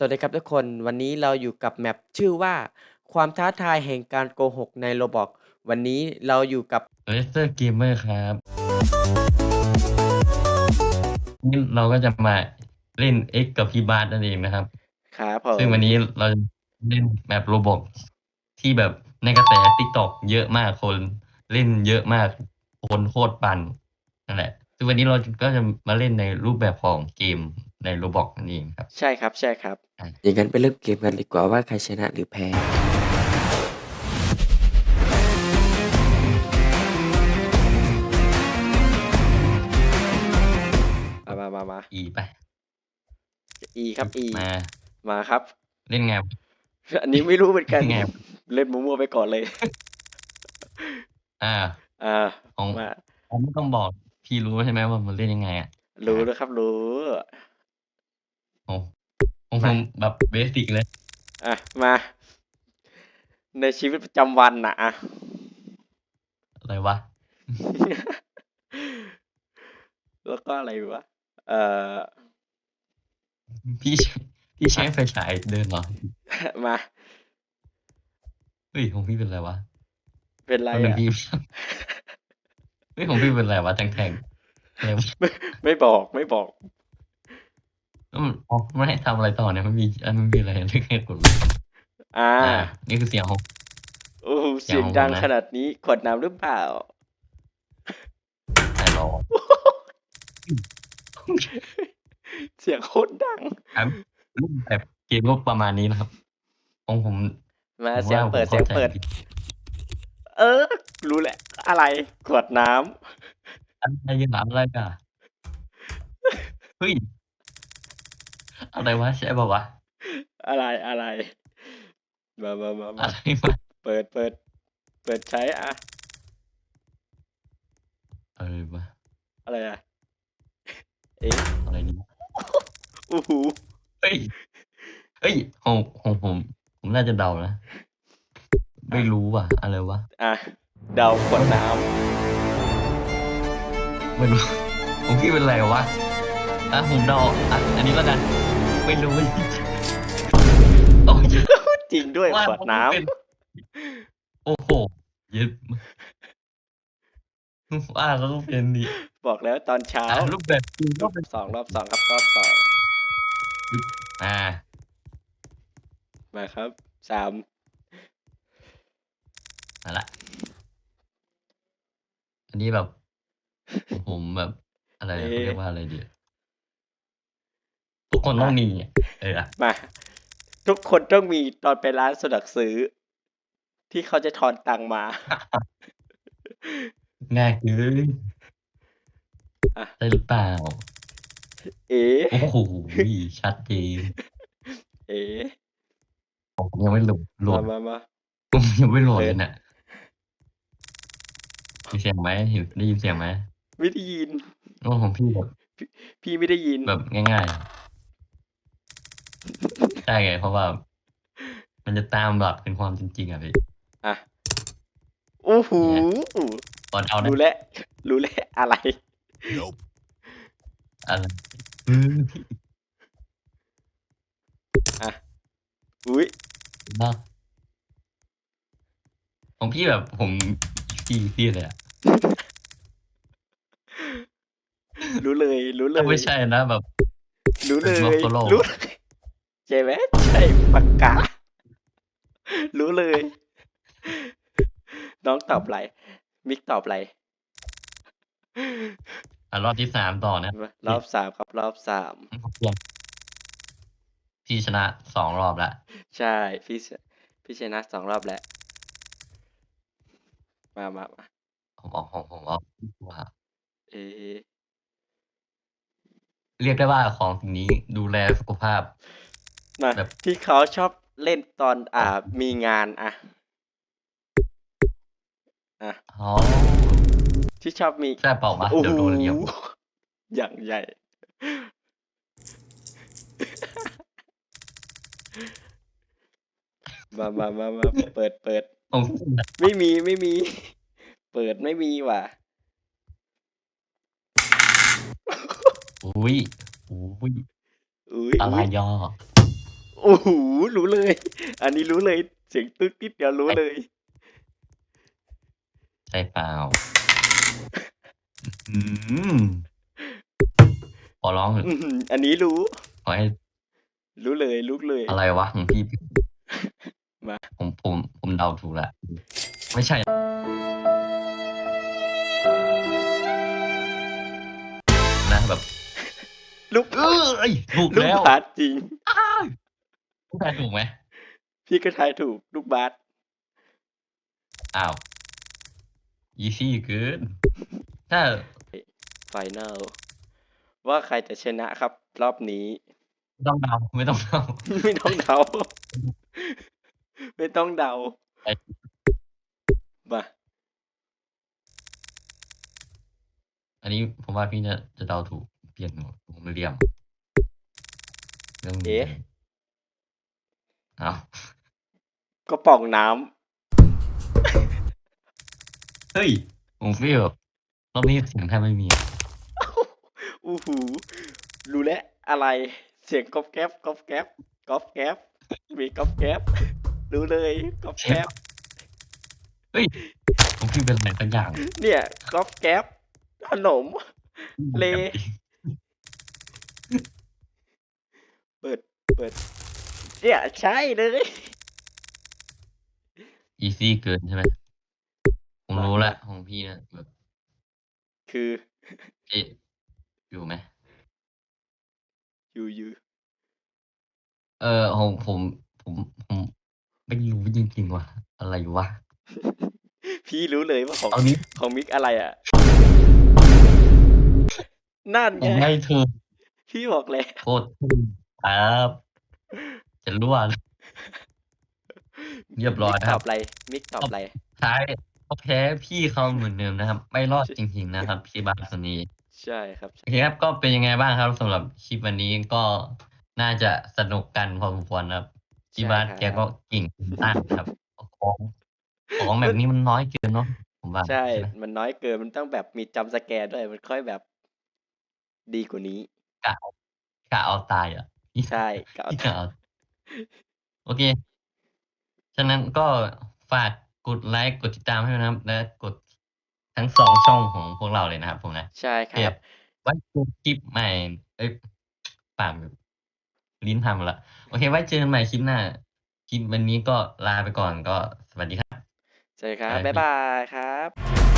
สวัสดีครับทุกคนวันนี้เราอยู่กับแมปชื่อว่าความท้าทายแห่งการโกหกในโรบอกวันนี้เราอยู่กับเลสเตอร์เกมเมอร์ครับนี่เราก็จะมาเล่น X กับพี่บาสนั่นเองนะครับ ครับผมซึ่งวันนี้เราจะเล่นแมปโรบอทที่แบบในกระแส t ิ k t o k เยอะมากคนเล่นเยอะมากคนโคตรปั่นนั่นแหละซึ่งวันนี้เราก็จะมาเล่นในรูปแบบของเกม ในโรบอกนั่นเองครับ ใช่ครับ ใช่ครับอะอย่างนั้นไปเริ่มเกมกันดีกว่าว่าใครชนะหรือแพ้ มามามามาอีไปอีครับอีมา มาครับ เล่นไง อันนี้ไม่รู้เหมือนกัน ไง เล่นมั่วๆไปก่อนเลย อ่า อ่า ของมา ผมไม่ต้องบอก พี่รู้ใช่ไหมว่ามันเล่นยังไงอะรู้แล้วครับ รู้ โอ้ของผมแบบเบสิกเลย อะ มา ในชีวิตประจำวันนะอะอะไรวะ แล้วก็อะไรวะ เอ่อ พี่ใช้พี่ใช้ไฟฉายเดินเหรอ มา เฮ้ย ของพี่เป็นอะไรวะ เป็นไรตอนหนึ่งอะพี่เฮ้ย ของพี่เป็นอะไรวะแทงแทงๆอะไรวะไม่บอกไม่บอก แล้วมันอ๋อไม่ให้ทำอะไรต่อเนี่ยมันมีอันมันมีอะไรเรื่องเหตุผลอ่าอ่านี่คือเสียงของโอ้โหเสีเสียยงงของดังผมนะขนาดนี้ขวดน้ำหรือเปล่าไอ้รอเสียงโคตรดังครับรูปแบบเกมก็ประมาณนี้นะครับของผม มาผมเสียงว่าเปิดผมเสียงข้าใจเปิดผิเออ รู้แหละ อะไรขวดน้ำอะไรยังถามอะไรกันเฮ้ย อะไรวะใช่ป่าวะอะไรอะไร มามามามาอะไรวะเปิดเปิด เปิดใช้อะอะไรวะอะไรอะเอ๊ะอะไรนี่อู้หูเฮ้ยเฮ้ยของของผม ผมน่าจะเดานะ ไม่รู้ว่ะ อะไรวะ อะ เดาขวดน้ไม่รู้ของพี่เป็นอะไรวะ อะ ผมเดาอะ อันนี้แล้วกัน ไม่รู้โอ้ยำจริงด้วยว่าขวดน้เป็นโอ้โหเย็ดว่าแล้วก็เป็นนี่ำบอกแล้วตอนเช้าอะรูปแบบจริงก็เป็นสองรอบสองครับรอบสองอ่ามาครับสามนั่นแหละอันนี้แบบ ผมแบบอะไรอะเขาเรียกว่าอะไรดี ทุกคนต้องมีอะเอออะมา ทุกคนต้องมีตอนไปร้านสะดวกซื้อ ที่เขาจะทอนตังค์มาง่ายคืออะได้หรือเปล่า เอ๋โอ้โหชัดเจนเอ๋ผมยังไม่โหลดโหลมาดมามาผมยังไม่โหลดเปิเลดยเนี่ยมีเสียงไหมเห็นได้ยินเสียงไหมไม่ได้ยินโอ้ของพี่แบบพี่ไม่ได้ยินแบบง่ายๆอะใช่ไงเพราะว่า มันจะตามหลักเป็นความจริงๆอะพี่อะโอ้โหตอนเอานะรู้แล้วรู้แล้วอะไรอะไรอุ้ยบ้าของพี่แบบผมพี่พี่เลยอะรู้เลย รู้เลถ้ายไม่ใช่นะแบบ รู้เลยเป็น Buffalo รู้ ใช่ไหมใช่ปากกา รู้เลย น้องตอบอะไรมิกตอบอะไรอะรอบที่สามต่อนะรอบสามครับรอบสามพี่ชนะสองรอบแล้วใช่พี่ชพี่ชนะสองรอบแล้วมามามาผมเอาของผมเอาว่าเอะเรียกได้ว่าของสิ่งนี้ดูแลสุขภาพ มาแบบ ที่เขาชอบเล่นตอนอ่ามีงานอะอะ อ๋อที่ชอบมีใช่เปล่าวะโอ้เดี๋ยวโหโดนเหยียบอย่างใหญ่ มามามามาเปิดเปิดของไม่มีไม่มี เปิดไม่มีว่ะ อุ้ยอุ้ย อุ้ยอะไรอุ้ยย่อ โอ้โหรู้เลย อันนี้รู้เลย เสียงตึ๊กนิดเดียวรู้เลย ใช่เปล่าอืมขอร้องเถอะอื้อหืออันนี้รู้ ขอให้รู้เลยรู้เลย อะไรวะของพี่มา ผมผมผมเดาถูกละไม่ใช่ นะแบบลูกเอ้ยถูกลูกแล้วบาสจริง อ้าวผู้ชายถูกไหมพี่ก็ทายถูกลูกบาสอ้าวอีซี่เกินถ้าไฟแนลว่าใครจะชนะครับ รอบนี้ ไม่ต้องเดาไม่ต้องเดาไม่ต้องเดาไม่ต้องเดาไอ้มาอันนี้ผมว่าพี่จะจะเดาถูกเปลี่ยนผมเรียมเรื่องนี้เอ๊ะ เอ้าวก็ป่องน้ำเฮ้ยผมฟีลแบบรอบนี้เสียงแทบไม่มีอะอู้หูรู้แล้วอะไรเสียงก๊อบแก๊บก๊อบแก๊บก๊อบแก๊บมีก๊อบแก๊บรู้เลยก๊อบแก๊บเฮ้ยผมฟีลเป็นอะไรสักอย่างเนี่ยก๊อบแก๊บขนม เล เปิดเปิด เนี่ยใช่เลย อีซี่เกินใช่ไหมผมมารู้ละของพี่นะแบบคือพี่อยู่ไหมอยู่อยู่เออของผมผมผมไม่รู้จริงๆว่ะอะไรวะ พี่รู้เลยว่าของเอานี้ของมิกอะไรอะ นั่นผมไงให้ถูกพี่บอกแล้วโคตรถูกครับ จะรั่วเลยเรียบร้อยมิกคตรัอบ บอะไรมิกตอบอะไรท้ายก็แพ้พี่เขาเหมือนเดิมนะครับ ไม่รอดจริงๆนะครับพี่บาสคนนี้ใช่ครับโอเคครับก็เป็นยังไงบ้างครับสำหรับคลิปวันนี้ก็น่าจะสนุกกันพอสมควรนะครับพี่บาสใช่ครับแกก็เก่งมากครับของของแบบนี้มันน้อยเกินเนาะผมว่าใช่ ไหมมันน้อยเกินมันต้องแบบมีจำสแกร์ด้วยมันค่อยแบบดีกว่านี้ กะเอาตายอะใช่ก็เอาพี่กะเอา โอเค ฉะนั้นก็ฝากกดไลค์กดติดตามให้ด้วยนะครับ และกดทั้งสองช่องของพวกเราเลยนะครับผมนะใช่คเก็รับ บไว้ดูคลิปใหม่ เอ้ยปากแบบลิ้นพังหมดละ โอเค ไว้เจอกันใหม่คลิปหน้า คลิปวันนี้ก็ลาไปก่อนก็สวัสดีครับใช่ครับ บ๊ายบ๊ายบายบายครับ